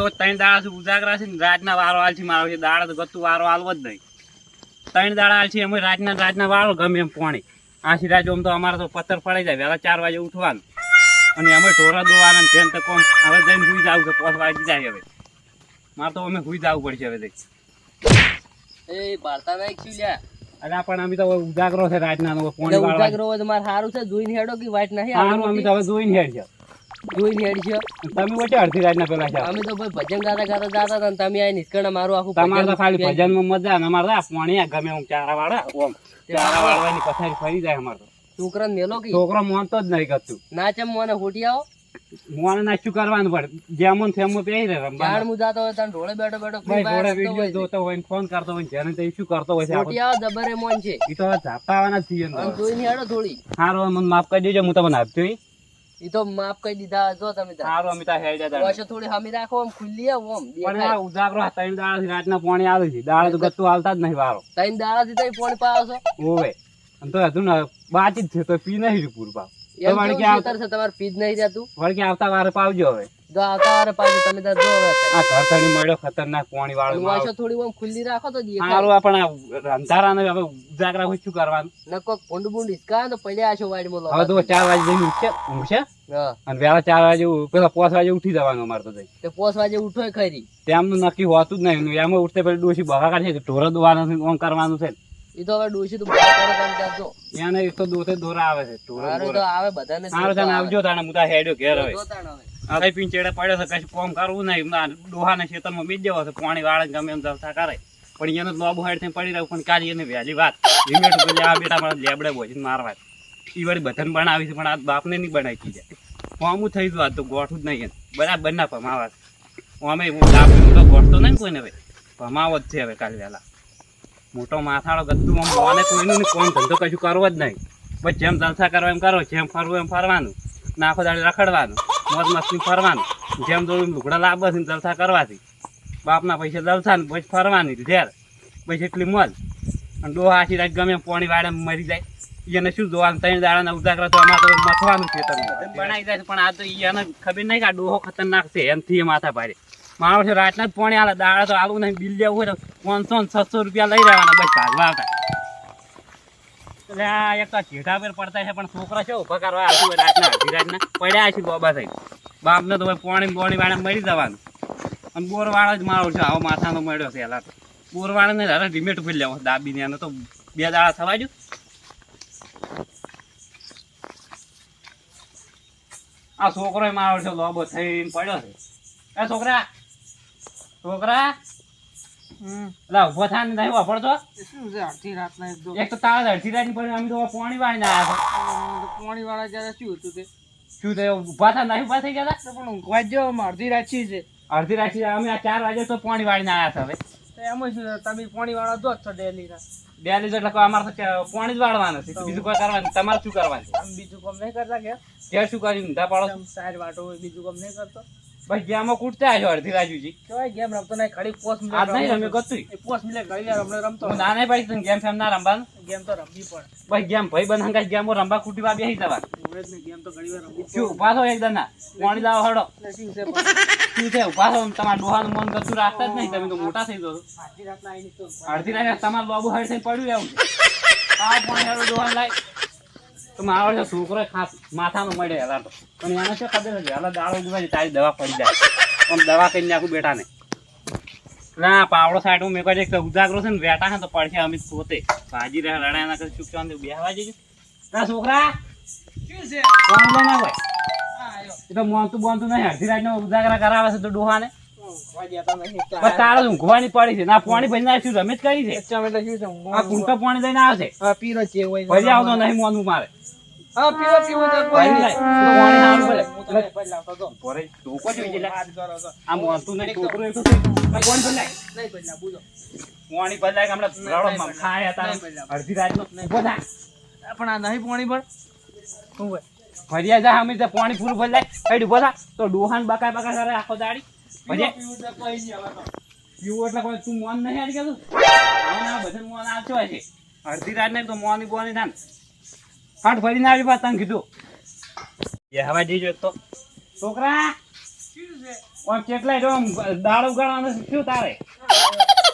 તો ત્રણ દાડા ઉજાગરા છે ને રાતના વારો મારો. છે દાડા તો ગતું વારો હાલવો જ નહીં. ત્રણ દાડા છે અમે રાતના રાતના વાળો ગમે એમ પોણી. આશી રાત આમ તો અમારે તો પથ્થર પડી જાય વહેલા ચાર વાગે ઉઠવાનું. અને અમે ઢોરા દોવાના જેમ તો કોણ હવે જઈને સુઈ જવું છે પોસ વાગી જાય હવે. મારે તો અમે સુઈ જવું પડશે હવે એ ભારતા ના એક લ્યા અરે પણ અમે તો ઉજાગરો છે રાતના ઉજાગરો મારે સારું છે જોઈને હેડો કે વાઈટ નહીં સારું અમે તો હવે જોઈને હેડ છે જોઈને હેડ છે તમે વચ્ચે અડધી રાતના પેલા છે અમે તો ભાઈ ભજન ગાતા ગાતા જાતા હતા તમે આ નિષ્કર્ણ મારું આખું તમારે તો ખાલી ભજન ભજનમાં મજા ને અમારે આ પોણી ગમે એમ ચારા વાળા ઓમ. ચારા વાળવાની પથારી ફરી જાય અમારે તો. મેલો કે? છોકરો મોનતો જ નહીં કરતું. ના ચમ મને હોટી આવો. મોને ના શું કરવાનું પડે જેમન ફેમો પહેરી રહે જાણ રમવાનું. મુ જાતો હોય તને ઢોળે બેઠો બેઠો ભાઈ વીડિયો હોય જોતો હોય ને ફોન કરતો હોય જેને તે શું કરતો હોય છે હોટી આવો જબરે મોન છે. તો ઝાપટા આવવાના છીએ ને હેડો થોડી. હારું મને માફ કરી દેજો હું તમને આપજો ઈ. એ તો માફ કરી દીધા જો તમે સારું અમિતા અમે ત્યાં હેડ્યા વર્ષો થોડી હમી રાખો આમ ખુલ્લી આવો આમ પણ. આ ઉજાગરો ત્રણ દાડાથી રાતના પાણી આવે છે. દાડા તો ગતું હાલતા જ નહીં વારો. ત્રણ દાડાથી તમે પાણી પાવો છો. ઓવે. અને તો હજુ ને બાચી જ છે તો પી નહીં પૂરું પાવ તમારે છે? તમારે પીજ નહીં રહેતું? વળકે આવતા વાર પાવજો હવે. જો આવતા પાછું તમે તાર જો આ ઘર મળ્યો ખતરનાક પાણી વાળો વર્ષો થોડી આમ ખુલ્લી રાખો તો દેખાય. સારું આ આ રંધારાને હવે ઉજાગરા હોય શું કરવાનું? નકો ભૂંડ ભૂંડ હિસકા તો પડ્યા છો વાડીમાં હવે તો લોબા. વાગે જઈને ઉઠશે ઊંઘશે? અને વહેલા ચાર વાગે પેલા પાંચ વાગે ઉઠી જવાનું અમારે તો જઈ તે વાગે ઉઠોય ખરી. તેમનું નક્કી હોતું જ નહીં. એમ ઉઠતે પેલી ડોશી બગા કાઢે ઢોરો દોવાનું ઓમ કરવાનું છે. એ તો હવે ડોશી તો બહાર તમે દોતે દોરા આવે છે ઢોરો મારે આવે બધાને સારું તને આવજો તાણે હું હેડ્યો ઘેર હવે. તાણ હવે. આ પડ્યો છે કશું કોમ કરવું નહીં. ડોહાને ખેતરમાં બીજ જવો છે, પાણી વાળા ગમે એમ જલસા કરે. પણ એને લોબો હાડ થઈને પડી રહ્યું, પણ કાઢી એને વહેલી વાત. રિમેટ પછી આ બેટા મારા લેબડે બોજીને મારવા. ઈ વળી બધાને બનાવી છે, પણ આ બાપને નહીં બનાવી કીધે કોમું થઈ ગયું આ તો ગોઠું જ નહીં એને. બરાબર, ના ભમાવા. અમે બાપ મોટો ગોઠતો નહીં કોઈને હવે. ભમાવો જ છે હવે કાલે વહેલા. મોટો માથાળો ગતું આમ મોને કોઈનું કોમ ધંધો કશું કરવો જ નહીં. બસ જેમ જલસા કરવા એમ કરો, જેમ ફરવું એમ ફરવાનું. નાખો દાડે રખડવાનું. મોજ ફરવાનું. જેમ દોડું લુગડા લાવવાથી ને જલસા કરવાથી. બાપના પૈસા જલસા ને પછી ફરવાની ઝેર પછી એટલી મોજ. અને ડોહા આખી રાખ ગમે પોણી વાળે મરી જાય. એને શું જોવાનું? ત્રણ દાડાના ઉજાગરા તો અમારે તો મથવાનું છે તમને બનાવી જાય છે, પણ આ તો એને ખબર નહીં કે આ ડોહો ખતરનાક છે. એમથી માથા ભારે માણસો રાતના જ પોણી આલે. દાડા તો આલું નહીં. બિલ લેવું હોય તો પાંચસો છસો રૂપિયા લઈ રહેવાના બસ ભાગવા આવતા. એક તો જેઠા પર તો બે દાડા થવા જો આ છોકરો મારો છે, લોબો થઈને પડ્યો છે. એ છોકરા છોકરા. લા ઊભો થા ને નહીં વાપરતો શું છે અડધી રાતના એક દો એક તો તાળ અડધી રાતની પડે અમે તો પાણી વાળીને આવ્યા હતા પાણી વાળા જયારે શું હતું તે? શું થયું? ઊભા થા નહીં ઊભા થઈ ગયા? તો પણ ઊંઘવા જ જાઓ અડધી રાત છે. છે રાત રાતથી અમે આ ચાર વાગે તો પાણી વાળીને આવ્યા છે હવે. એમ શું તમે પાણી વાળા દો જ છો ડેલી ના લીટર એટલે અમારે તો પાણી જ વાળવાનું છે બીજું કોઈ કરવાનું તમારે શું કરવાનું? બીજું કામ નહીં કરતા કે? ઘેર શું કરી ઊંધા પાડો સાર વાટો બીજું કામ નહીં કરતો. બસ ગેમો કૂટતા આવ્યો અડધી રાજુજી કેવાય ગેમ રમતો નહીં ખાલી પોસ મિલે આજ નહીં રમ્યો કતું પોસ મિનિટ ઘડી વાર હમણાં રમતો હું ના નહીં પાડી તને ગેમ ફેમ ના રમવાનું. ગેમ તો રમવી પડે બસ ગેમ ભાઈ બંધ ગેમો રમવા કૂટીવા બેસી જવા. ઉભરે જ નહીં ગેમ તો ઘડી વાર રમવી શું ઊભા થો એકદમ ના પાણી લાવો હડો. શું છે શું છે ઊભા થો તમારા ડોહાનું મન કતું રાખતા જ નહીં તમે તો મોટા થઈ ગયો અડધી રાતના આવીને તો અડધી રાત તમારું બાબુ હાડ થઈને પડ્યું એવું. આ પાણી હાડો ડોહાન લાય. તો મારો છે છોકરો ખાસ માથાનો મળે હેલા તો. પણ એને શું ખબર છે? હેલા દાડો ઉગવા તારી દવા પડી જાય. પણ દવા કરી નાખું બેટા ને. ના પાવડો સાઈડ મેં કહે છે ઉજાગરો છે ને છે તો પડશે અમિત પોતે. ભાજી રહે રડાના કરે શું કહેવાનું બેહવા જઈએ ના છોકરા. શું છે? કોણ લઈને આવે એ તો મોનતું બોનતું નહીં અડધી નો ઉજાગરા કરાવે છે તો ડોહાને. તારે ઊંઘવાની પડી છે. ના પાણી ભરી નાખ્યું રમેશ કરી છે. આ કુંટો પાણી લઈને આવે છે હા પીરો છે આવતો નહીં મોનું મારે. હા પીવો પીવો તો પાણી. હું તો પોરે ટોકો છે લે. આ એક તો. થઈ ગયું. આ કોણ ભલાય? નહીં પહેલા બુજો પાણી ભલાય કે હમણાં રડો ખાય હતા. નહીં ભલાય. અડધી રાતનો. થા. પણ આ નહીં પાણી પણ શું હોય? ભર્યા જા અમે પાણી પૂરું ભલાય કઈ ઊભો થા. તો ડોહાન બકા બકા કરે આખો દાડી. ભર્યા પીવું તો કોઈ નહીં હવે તો. પીવું એટલે કોઈ તું મોન નહીં આડી આ બધા મોન આવતો છે. અડધી રાત નહીં તો મોની બોની થાય ને. હાટ ફરીને આવી પાસે તને કીધું. એ હવા એક તો. છોકરા શું ઓમ કેટલાય જો દાળ ઉગાડવાનો છે, શું તારે?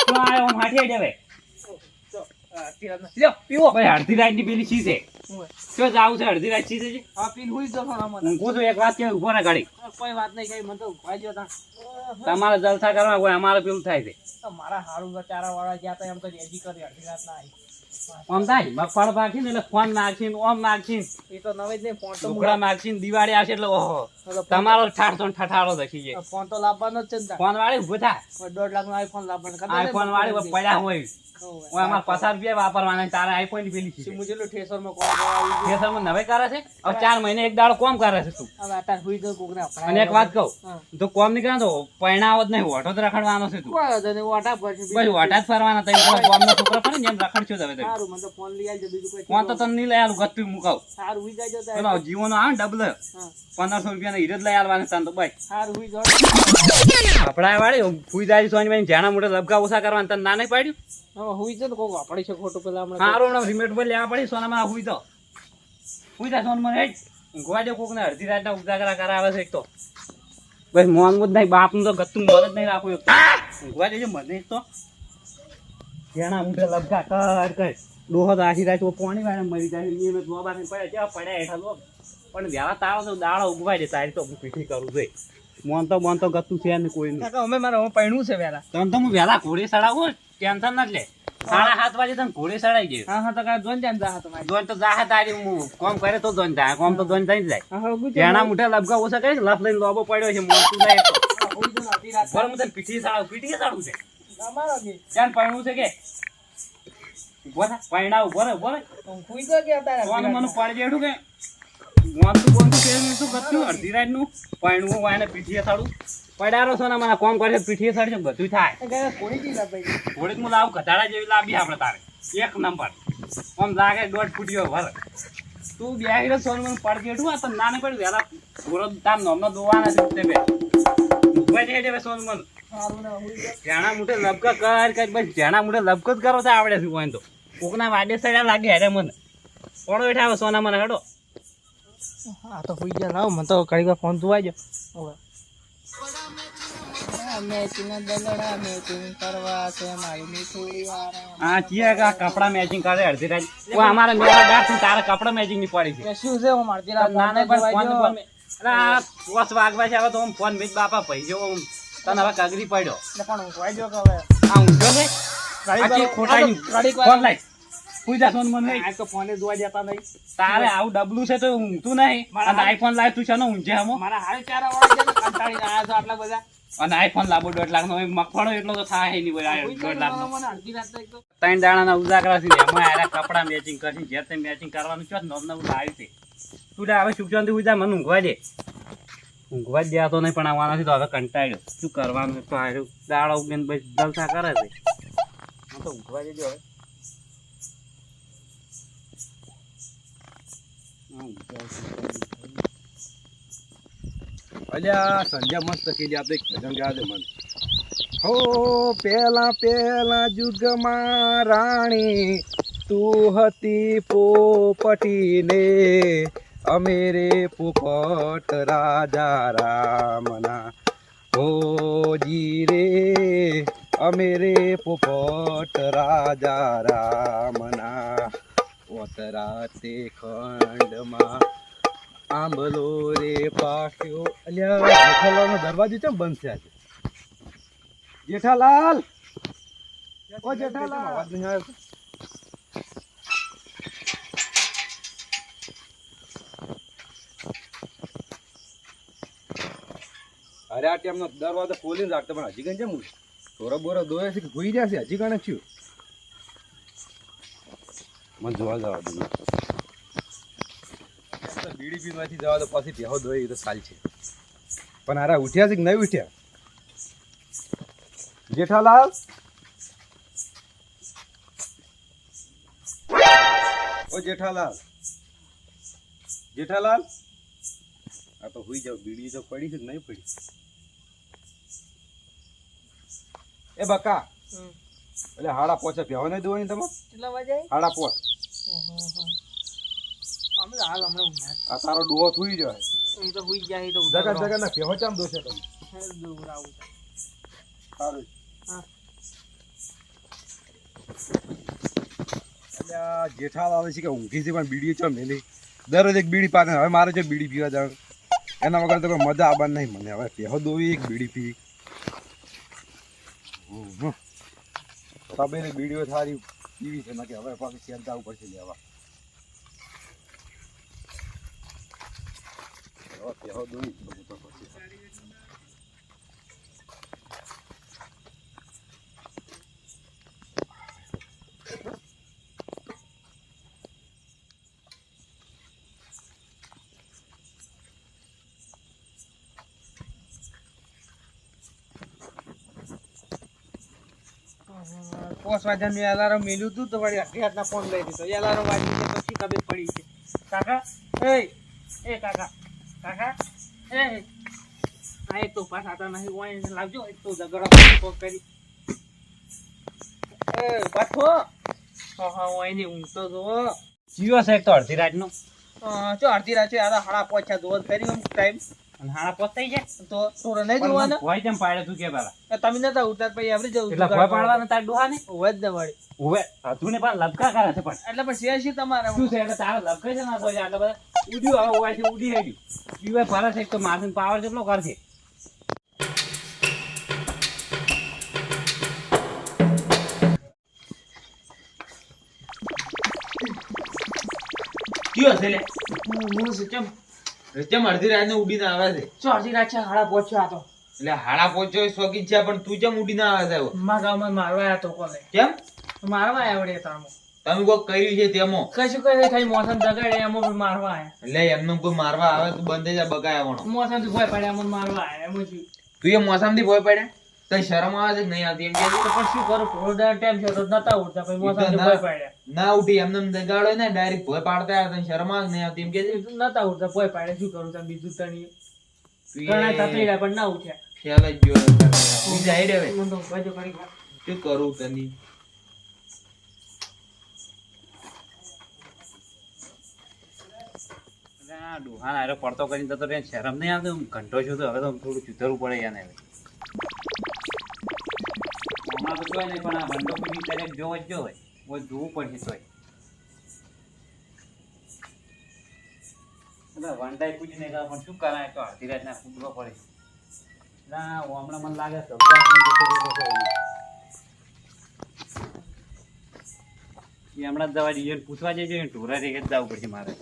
શું આવ્યો આમ હાથે જ હવે જો, આ તીરથ લ્યો, પીવો. ભાઈ અડધી રાતની પેલી ચીઝ છે? હું શું જાવું છે અડધી રાત છે આ પીન હુઈ મને. હું કહું છું એક વાત કે ઊભો ને ગાડી. કોઈ વાત નહીં કઈ મને તો ઊભા દ્યો તાણ. તમારે જલસા કરવા અમારે પેલું થાય છે. મારા હારું ચારા વાળા ગયા તા એમ તો રેજી કરી અડધી રાત ના આવી. આમ થાય મગફળ પાકીને એટલે ફોન નાખીને ઓમ નાખીને. એ તો નવે જ નહીં ફોન તો નાખીને દિવાળી આવશે એટલે ઓહો. તમારો ઠાઠ ઠઠારો દખી જાય ફોન તો લાવવાનો જ છે ફોન વાળી ઊભો થાય દોઢ લાખ નો આઈફોન લાવવાનો આઈફોન વાળી પડ્યા હોય. હું અમારે પચાસ રૂપિયા વાપરવાના તારે આઈફોન પેલી છે. મુજેલું ઠેસરમાં કોણ આવી ગયું. નવે કરે છે? હવે ચાર મહિને એક દાડો કોમ કરે છે તું. હવે આટા હુઈ જાઓ કોકને અને એક વાત કહું. તું કોમ નીકળ્યા કરે તો પૈણાવો જ નહીં ઓઠો જ રખડવાનો છે તું. ઓટા. બસ જ ફરવાના તઈ છોકરો ફરે ને એમ રખડશો તમે તમે સારું મને ફોન લઈ આવજો બીજું કોઈ કોણ તો તને નહીં લઈ આલું ગતું મુકાવ. સારું હુઈ. જીવોનો આવે ને ડબલ પંદરસો પંદરસો રૂપિયાનો હીરો જ લઈ તને તો ભાઈ સારું હુઈ જાઓ. કપડા વાળી ફૂઈ જાય સોની ભાઈ જાણા મોટા લબકા ઓછા કરવાના તને ના નહીં પાડ્યું? હવે હુઈ જાઓ ને કોક વાપરે છે ખોટું પેલા હમણાં સારું હમણાં રિમેટ પર લેવા પડી સોનામાં હુઈ તો હુઈ જા સોન મને હેડ. ઊંઘવા દે કોક ને અડધી રાતના ઉજાગરા કરાવે છે એક તો. બસ મોન જ નહીં બાપનું તો ગતું મન જ નહીં રાખવું એક ઊંઘવા દેજો મને તો. જેના મોટા લબકા કર કર. ડોહો તો આખી રાત પાણી વાળા મરી જાય નિયમિત ને પડ્યા કેવા પડ્યા હેઠા પણ વ્યાલા તાવ તો દાડો ઉગવાય દે તારી તો હું પીઠી કરું જોઈએ મોન તો મોન તો ગતું છે ને કોઈ કાકા અમે મારા હું પૈણું છે વેલા તને તો હું વહેલા ઘોડે સડાવું ટેન્શન ના લે. સાડા સાત વાગે તમે ઘોડે સડાઈ ગયો હા હા તો કાંઈ ધોન જાય જાહ તમારે. ધોન તો જાહ તારી હું કોમ કરે તો ધોન જાય કોમ તો ધોન થઈ જાય. તેના મોઢે લબકા ઓછા કરે લફ લઈને લોબો પડ્યો છે મોટું જાય હું તને પીઠી ચડાવું પીઠી ચડાવું છે. અમારો કે. ત્યાં પૈણું છે કે? ઊભો થા પૈણા ઊભો રે ઊભો રે હું હુઈ જાઓ કે તારા મને પડી જેડું કે? મોનતું બોનતું કે શું કરતું અડધી રાતનું પૈણું વાયને પીઠીએ સાડું. પડારો છો ને કોમ પીઠીએ બધું થાય. થોડીક હું લાવું ઘટાડા જેવી લાવી આપણે તારે. એક નંબર. આમ લાગે દોઢ ફૂટ્યો ભર તું બે રહ્યો સોન મને પડ જેઠું આ તો નાને પડ્યું વેલા પૂરો તાર નોમનો દોવાના છે તે બે. સોન મન. ના જાણા મોટે લબકા કર કર બસ જાણા મોટે લબકો જ કરો તો આવડે છે કોઈ તો. કોકના વાડે સડ્યા લાગે હેરે મને. કોણ બેઠા સોના મને હેડો. હા તો હોઈ જાઓ લાવ મને તો ઘડી વાર ફોન જોવાઈ જાઓ હવે. કપડા મેચિંગ કરે અડધી રાત. કોઈ મેળા ડાટ તારા કપડા મેચિંગની પડી છે. શું છે હું રાત ફોન અરે પોસ વાગવા છે હવે તો ફોન મેચ બાપા ભાઈ જો તને હવે કગરી પડ્યો. પણ કે હવે. આ ખોટાઈ ફોન પૂઈ જા સોન મને. આ તો ફોને જોવા જતા નહીં. તારે આવું ડબલું છે તો ઊંઘતું નહીં. અને આઈફોન લાવ તું છે ને ઊંઘે હમો. મારા હાલ ચારા વાળા છે ને કંટાળીને છો આટલા બધા. અને આઈફોન લાવો દોઢ લાખ નો મગફળો એટલો તો થાય નહીં ભાઈ દોઢ લાખ નો ત્રણ ઉજાગરા છે. એમાં આરા કપડા મેચિંગ કરી જે તે મેચિંગ કરવાનું છે નવ નવ લાવી છે. તું હવે સુખ શાંતિ ઉજા મને ઊંઘવા દે. ઊંઘવા જ દેતો નહીં પણ આવવાના તો હવે કંટાળ્યો. શું કરવાનું તો હારું. દાડો ઉગીને બસ જલસા કરે છે. તો ઊંઘવા દેજો હવે હા, ઊંઘવા દે. અલ્યા સંજય મસ્ત કીધી આપણે ભજન દે મને. હો, પેલા પેલા જુગમાં રાણી, તું હતી પોપટીને, અમે રે પોપટ રાજા રામના. હો, જી રે, અમે રે પોપટ રાજા રામના. ઓતરાતે ખંડમાં આંબલો રે પાક્યો. અલ્યા, જેઠાલાલનો દરવાજો કેમ બંધ છે આજે? જેઠાલાલ! ઓ જેઠાલાલ! અવાજ નહીં અરે આ ટાઈમનો દરવાજો ખોલીને રાખતો પણ હજી કઈ જમું થોડો બોરો દોયા છે કે ભૂઈ જશે હજી કણે થયું? મને જોવા જવા દઉં બીડી પીવાથી જવા તો પછી બેહો દોય એ તો સાલ છે. પણ આરા ઉઠ્યા છે કે નહીં ઉઠ્યા? જેઠાલાલ? ઓ જેઠાલાલ. જેઠાલાલ? આ તો હોઈ જાવ બીડી તો પડી છે કે નહીં પડી? એ બકા. હમ. એટલે હાડા પોચે ભેવા નહીં દોવાની તમે? કેટલા વાગે? હાડા પોચ. અમે હાલ હમણાં આ તારો ડોહો થૂઈ જાય એ તો હુઈ જાય તો જગા જગા ના ભેવા ચામ દોશે તમે? દોરાવું સારું. હા. અલ્યા જેઠાલાલ આવે છે કે ઊંઘી છે પણ બીડી ચો મેલી. દરરોજ એક બીડી પાકે હવે મારે જો બીડી પીવા જવાનું. એના વગર તો કોઈ મજા આવવાની નહીં. મને હવે પહેલો દોવી એક બીડી પી. તબેલી બીડીઓ થારી પીવી છે નાખી હવે પાછી શેર જવું પડશે લેવા હવે પેહો બધું પછી વાગ્યાનું એલાર્મ મેલ્યું હતું તો વળી અઢી હાથના ફોન લઈ દીધો એલાર્મ વાગી ગયો પછી ખબર પડી છે? કાકા એ એ કાકા કાકા એ હા એ તો પાછા આતા નહીં હોય લાવજો એક તો ઝઘડો ફોન કરી. એ બાઠો હા હા હોયની ઊંઘ તો. જુઓ છે તો અડધી રાતનો. ચો અડધી રાત છે હાડા પહોંચ્યા જુઓ કરી ટાઈમ અને હાડા થઈ જાય. તો તોરે નહીં પણ જોવાના મને પાડે તું કે પેલા? તમે નતા ઉતાર પછી આપણે જવું એટલે ભોય પાડવાના તાર ડોહા ને? હોય જ ને વળી. ઉવે તું ને પણ લબકા કરે છે પણ. એટલે પણ શેર છે તમારે? શું છે એટલે તારે લબકે છે ના તો આટલા બધા? ઉડ્યું હવે ઉવાય છે ઉડી હેડ્યું. પીવાય ફરે છે તો માથે પાવર કેટલો કરશે? કયો છે લે? હું શું કેમ અડધી રાતને ઉડીને આવે છે. અડધી રાત છે હાડા પોછો આ તો. એટલે હાડા પોચો શોખીન છે પણ તું કેમ ઉડીને આવે છે? મારા ગામમાં મારવા આવ્યા તો કોલે કેમ? મારવા આવ્યા વળી તારમો તમે કોક કર્યું છે તેમાં? કશું કઈ ખાલી મોસમ જગાડે એમાં પણ મારવા આવ્યા એટલે એમને કોઈ મારવા આવે તો બંધ જાય બગાયા વણો. મોસમથી ભય પડ્યા એમાં મારવા આવ્યા એમ જ. તું એ મોસમથી ભય પડ્યા? તઈ શરમ આવે છે નહીં આવતી? એમ કે પણ શું કરું? થોડો ટાઈમ છે તો નતા ઉઠતા પછી મોસા ના. ભય પાડ્યા ના ઉઠી એમને એમ દગાડો ને ડાયરેક્ટ ભય પાડતા આવે તને શરમ આવે નહીં આવતી? એમ કે નતા ઉઠતા ભય પાડે. શું કરું? તમે બીજું તણી ઘણા તકલીફ પણ ના ઉઠ્યા. ખ્યાલ જ ગયો બીજા હેડે હવે. મને તો બાજુ કરી શું કરું તની? ડોહાને હારે પડતો કરીને તો શરમ નહીં આવતો? હું ઘંટો છું તો હવે તો થોડું ચૂતરવું પડે હવે. તો જોઈ નહીં પણ આ વંડો કોઈ દરેક જોવો જ જો હોય જોવું પડશે તો અડધી રાતના કૂદવા પડે. હમણાં મને લાગે પૂછવા જઈએ ઢોરા રેગે જ જવું પડશે મારે.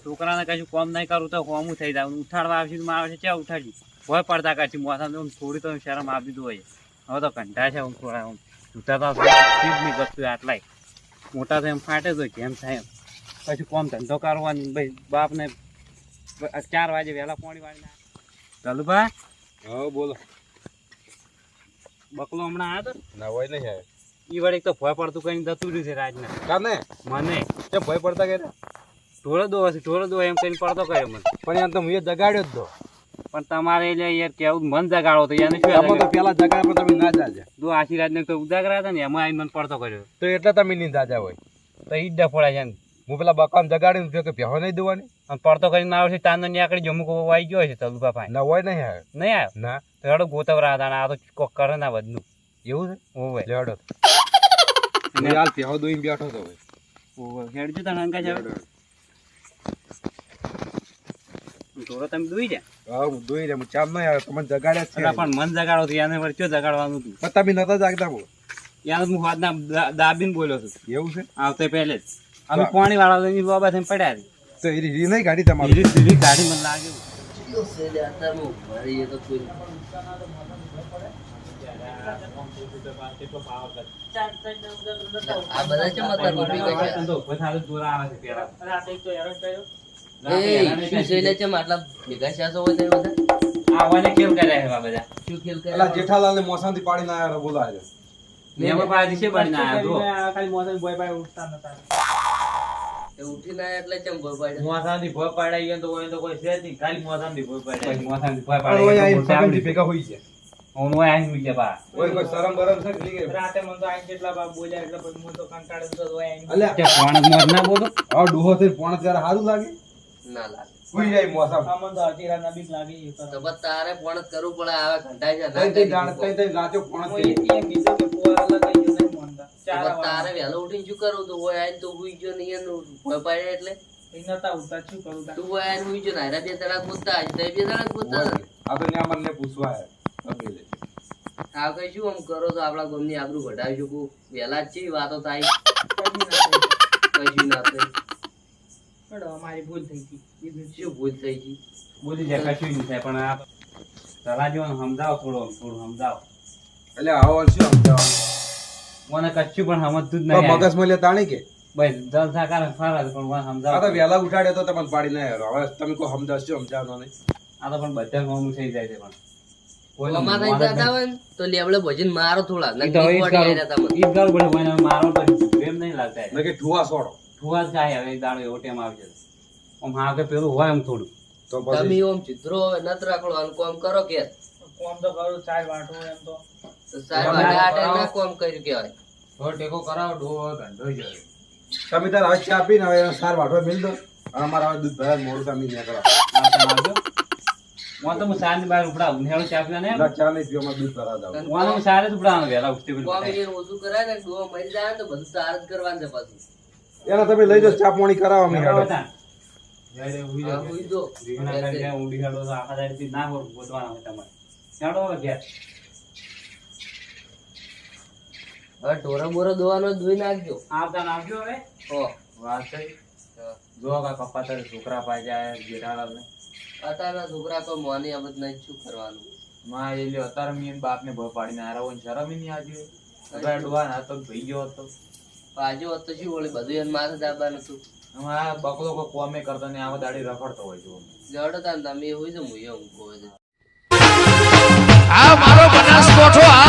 છોકરાને કશું કોમ નહીં કરું તો કોમું થઈ જાય ઉઠાડવા આવશે મારે છે ઉઠાડી. હોય પડતા કાચી મોસમ થોડી તો શરમ આપી દીધું હોય. હવે તો કંટાળ છે હું થોડા હું જૂતા તો નહીં કરતું આટલાય મોટા તો એમ ફાટે તો કેમ થાય એમ. પછી કોમ ધંધો કરવાનો ભાઈ બાપને ચાર વાગે વહેલા પોણી વાળી ચાલુ ભાઈ હા બોલો. બકલો હમણાં આવ્યો તો? ના હોય નહીં આવ્યો ઈ વળી તો ભય પડતું કઈ દતું રહ્યું છે રાજને. કાને? મને. કેમ ભય પડતા કે ઢોળો દો હશે ઢોળો દો એમ કઈ પડતો કર્યો મને. પણ એમ તો હું એ દગાડ્યો જ તો. પણ તમારે એટલે યાર કેવું મન જગાડો તો એને શું તો પેલા જગાડ પર તમે ના જાજા. દો આશીર્વાદ ને તો ઉજાગરા હતા ને એમાં આઈને મન પડતો કર્યો. તો એટલે તમે નહીં જાજા હોય. તો ઈ જ ડફોડા છે ને. હું પેલા બકામ જગાડીને જો કે ભેહો નહીં દેવાની. અને પડતો કરીને આવે છે તાંદો ની આકડી જમુક આવી ગયો છે તલુકા ભાઈ ના હોય નહીં આવે. નહીં આવ્યો? ના. તો હેડો ગોતવરા હતા આ તો કોક કરે ના બધું. એવું છે? ઓવે. ભાઈ હું હાલ ભેહો દોઈને બેઠો તો ઓવે. હેડજો તને અંકા છે થોડો તમે દોઈ જા. હા હું દોઈ રહ્યા હું ચાલ નહીં આવે તમને જગાડ્યા છે. પણ મન જગાડો તો વળી જગાડવાનું હતું પણ તમે નતા જાગતા બોલ. યાર હું હાથના દા- દાબીને બોલ્યો છું. એવું છે? આવતે પહેલે જ. અમે પાણી વાળા લઈને લોબા થઈને પડ્યા છે. તો એ રી નહીં ગાડી તમારી? ધીરે ગાડી મને લાગે આ બધા ચમત્કાર ઊભો દોરા આવે છે પેલા. રાતે તો હેરાન કર્યો. ભેગા હોય છે. ને બા. ઓય કોઈ શરમ બરમ કે રાતે મને તો કેટલા બોલ્યા એટલે પછી હું તો તો. અલ્યા. તે મોર ના બોલો. આ ડોહો પોણા ત્યારે સારું લાગે. ના લાગે. હુઈ જાય મોસમ. અમને તો અડધી રાતના બીક લાગી તો બસ તારે કરવું પડે આવે તઈ જાણ તઈ તઈ કે લગાઈ ચાર વાગે. ઉઠીને શું કરું? તું હોય તો હુઈ ગયો એનું ભોય એટલે? એ નતા ઉઠતા, શું કરું તું હુઈ ગયો બે બે આ ન્યા મને પૂછવા આયા અકેલે આ કઈ શું આમ કરો તો આપણા ગામની આબરૂ ઘટાવી શકું? વહેલા જ છે વાતો થાય. ના. કશું ના થાય. હેડો, અમારી ભૂલ થઈ ગઈ. બીજું શું? શું ભૂલ થઈ ગઈ? બોલી જાય કશું નહીં થાય પણ આ તલાજીઓને સમજાવો થોડો થોડું સમજાવો. એટલે આવો શું સમજાવવાનું? મને કચ્છું પણ સમજતું જ તો નહીં મગજમાં લે તાણી કે? બસ પણ મને આ તો સમજાવો વહેલા ઉઠાડે તો તમને પાડી ના આવ્યો હવે તમે કોઈ સમજાવશો સમજાવવાનો નહીં? આ તો પણ બધા ગામનું થઈ જાય છે પણ. તો લેવડે ભજીને મારો થોડા. પડે, મારો પછી પ્રેમ નહીં લાગતા. ઠુવા જ જાય હવે એક દાડો એવો ટાઈમ આવી જશે. આમ હા કે પેલું હોય એમ થોડું. તો તમે પછી ઓમ ચિત્રો હવે નત રાખો અને કોમ કરો કે? કોમ તો કરું, ચાર વાટો એમ તો. ચાર સાહેબ આટે ના કોમ કર્યું કહેવાય. તો ટેકો કરાવો ડો ગંધો જાય. તમે તાર હવે ચા પીને હવે સાર વાટો મિલ દો. અને અમારે હવે દૂધ ભરાય મોડું તમે નીકળો. કરો હું તો હું સાંજની બહાર ઉપડાવું ને ચા પીવા ને ચા નહીં પીવા દૂધ ભરા દઉં હું સારે ઉપડા વેલા ઉઠતી કોમ એ ઓછું કરાય ને ડોહો મરી જાય તો બધું સાર જ કરવાનું છે પાછું. એના તમે લઈ જાઓ ચા પાણી કરાવો ના ઢોરા બોરા દોવાનો ધોઈ નાખજો. આવતા ને હવે. વાત જો કા પપ્પા તારે છોકરા પાછા. અત્યારના છોકરા તો મોની અમે નહીં શું કરવાનું. માં એટલે અત્યારે મેં બાપ બાપને ભય પાડીને હારા ને શરમ નહીં આવતી હોય. હવે ના તો. ભઈ ગયો હતો. આજે હોત તો શું વળી બધું એને માથે દાબવાનું હતું. આ બકલો કો કોમે કરતો ને આવા દાડી રખડતો હોય જો જડતા તમે એવું જ હું એવું કહું છું. આ મારો બનાસકોઠો આ